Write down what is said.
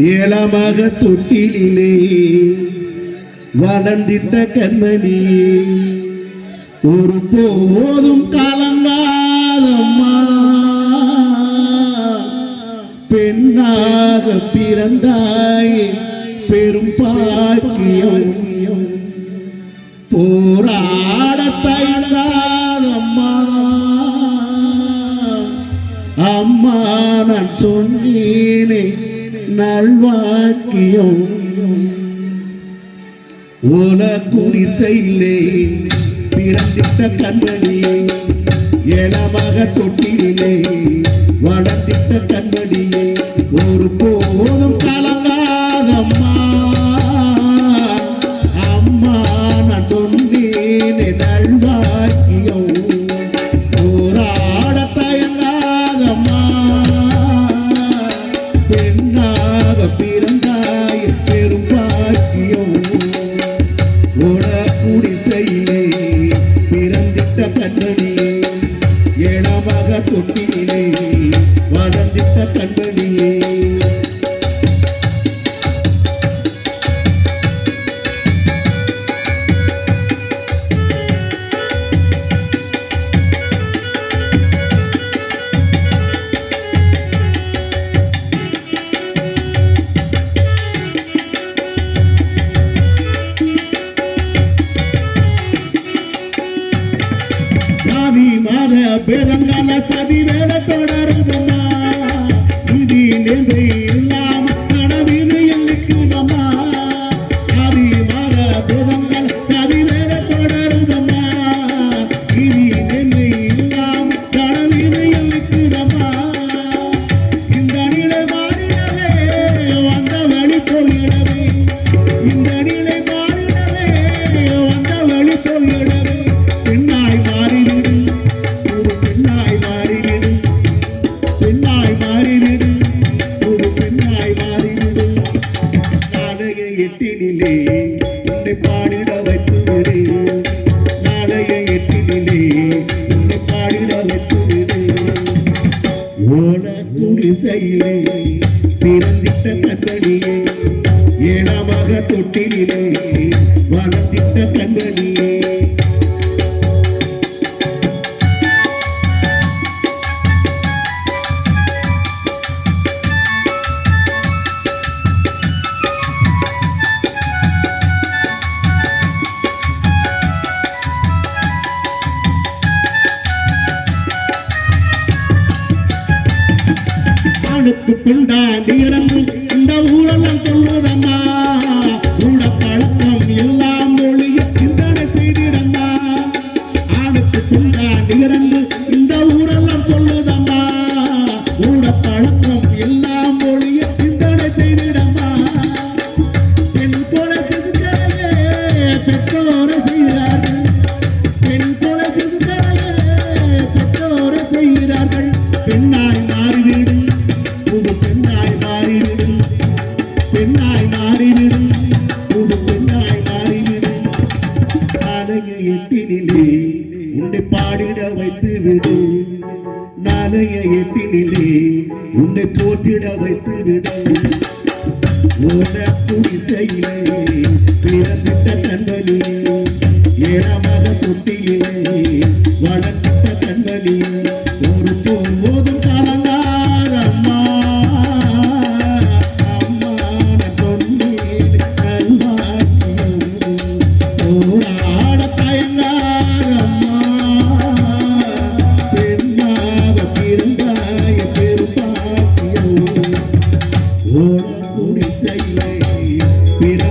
ஏலமாக தொட்டிலே வளர்ந்திட்ட கண்மணி. ஒரு போதும் காலங்காலம்மா பெண்ணாக பிறந்தாய் பெரும் பாக்கியம். போராட தயங்காதம்மா. அம்மா நான் சொன்ன சொன்னேனே நல்வாக்கியம். ஓல குடிசையிலே பிறந்திட்ட கண்மணியை ஏலமாக தொட்டிலே வளர்ந்திட்ட கண்மணியை. பிறந்திட்ட ஏழாமாக தொட்டி ஜாதி பேதம் கால சதி வேட தொடருதுமா? இது நிலை இல்லாம குடிசையிலே பிறந்திட்ட கண்மணியே ஏழாமாக தொட்டிலே வளர்ந்திட்ட கண்ணடியே ஆணுக்கு பிண்டாண்டி இறந்து இந்த ஊரெல்லாம் சொல்லுதம்மா பெண்ணாய் புது பெண்ணாய் மாறிவிடு நாளைய எட்டினிலே உன்னை பாடிட வைத்து விடு நாளைய எட்டினிலே உன்னை போற்றிட வைத்து விடு ஓட குடிசையிலே பிறந்திட்ட கண்மணியே ஏழாமாக தொட்டியிலே வளர்ந்திட்ட கண்மணியே ஒரு போதும் Peter.